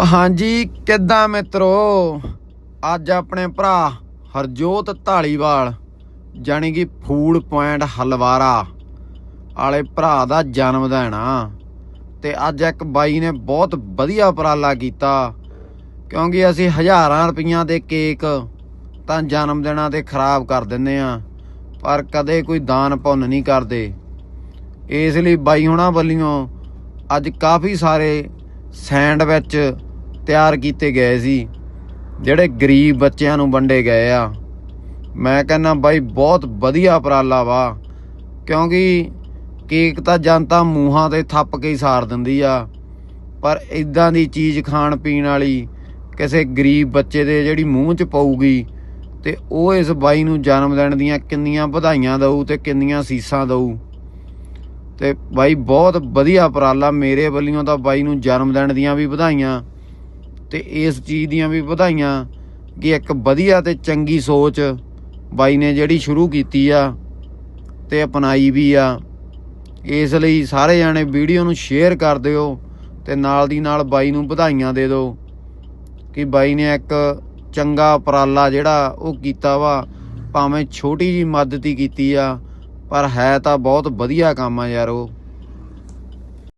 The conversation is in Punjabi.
ਹਾਂਜੀ, ਕਿੱਦਾਂ ਮਿੱਤਰੋ? ਅੱਜ ਆਪਣੇ ਭਰਾ ਹਰਜੋਤ ਢਾਲੀਵਾਲ ਜਾਣੀ ਕਿ ਫੂਡ ਪੁਆਇੰਟ ਹਲਵਾਰਾ ਵਾਲੇ ਭਰਾ ਦਾ ਜਨਮ ਦਿਨ ਆ। ਤੇ ਅੱਜ ਇੱਕ ਬਾਈ ਨੇ ਬਹੁਤ ਵਧੀਆ ਉਪਰਾਲਾ ਕੀਤਾ, ਕਿਉਂਕਿ ਅਸੀਂ ਹਜ਼ਾਰਾਂ ਰੁਪਈਆਂ ਦੇ ਕੇਕ ਤਾਂ ਜਨਮ ਦਿਨਾਂ ਤੇ ਖਰਾਬ ਕਰ ਦਿੰਦੇ ਆ, ਪਰ ਕਦੇ ਕੋਈ ਦਾਨ ਪੁੰਨ ਨਹੀਂ ਕਰਦੇ। ਇਸ ਲਈ ਬਾਈ ਹੁਣਾਂ ਵੱਲੋਂ ਅੱਜ ਕਾਫੀ ਸਾਰੇ ਸੈਂਡਵਿਚ ਤਿਆਰ ਕੀਤੇ ਗਏ ਸੀ, ਜਿਹੜੇ ਗਰੀਬ ਬੱਚਿਆਂ ਨੂੰ ਵੰਡੇ ਗਏ ਆ। ਮੈਂ ਕਹਿੰਦਾ, ਬਾਈ, ਬਹੁਤ ਵਧੀਆ ਉਪਰਾਲਾ ਵਾ, ਕਿਉਂਕਿ ਕੇਕ ਤਾਂ ਜਨਤਾ ਮੂੰਹਾਂ ਤੇ ਥੱਪ ਕੇ ਹੀ ਸਾਰ ਦਿੰਦੀ ਆ। ਪਰ ਇਦਾਂ ਦੀ ਚੀਜ਼ ਖਾਣ ਪੀਣ ਵਾਲੀ ਕਿਸੇ ਗਰੀਬ ਬੱਚੇ ਦੇ ਜਿਹੜੀ ਮੂੰਹ 'ਚ ਪਊਗੀ, ਤੇ ਉਹ ਇਸ ਬਾਈ ਨੂੰ ਜਨਮ ਦਿਨ ਦੀਆਂ ਕਿੰਨੀਆਂ ਵਧਾਈਆਂ ਦਊ ਤੇ ਕਿੰਨੀਆਂ ਸੀਸਾਂ ਦਊ। ਤੇ ਬਾਈ, ਬਹੁਤ ਵਧੀਆ ਉਪਰਾਲਾ ਮੇਰੇ ਵੱਲੋਂ ਤਾਂ ਬਾਈ ਨੂੰ ਜਨਮ ਦਿਨ ਦੀਆਂ ਵੀ ਵਧਾਈਆਂ ਤੇ ਇਸ ਚੀਜ਼ ਦੀਆਂ ਵੀ ਵਧਾਈਆਂ ਕਿ ਇੱਕ ਵਧੀਆ ਤੇ ਚੰਗੀ ਸੋਚ ਬਾਈ ਨੇ ਜਿਹੜੀ ਸ਼ੁਰੂ ਕੀਤੀ ਆ ਤੇ ਅਪਣਾਈ ਵੀ ਆ। ਇਸ ਲਈ ਸਾਰੇ ਜਾਣੇ ਵੀਡੀਓ ਨੂੰ ਸ਼ੇਅਰ ਕਰ ਦਿਓ ਤੇ ਨਾਲ ਦੀ ਨਾਲ ਬਾਈ ਨੂੰ ਵਧਾਈਆਂ ਦੇ ਦਿਓ ਕਿ ਬਾਈ ਨੇ ਇੱਕ ਚੰਗਾ ਉਪਰਾਲਾ ਜਿਹੜਾ ਉਹ ਕੀਤਾ ਵਾ, ਭਾਵੇਂ ਛੋਟੀ ਜੀ ਮਦਦ ਹੀ ਕੀਤੀ ਆ, ਪਰ ਹੈ ਤਾਂ ਬਹੁਤ ਵਧੀਆ ਕੰਮ ਆ ਯਾਰ ਉਹ।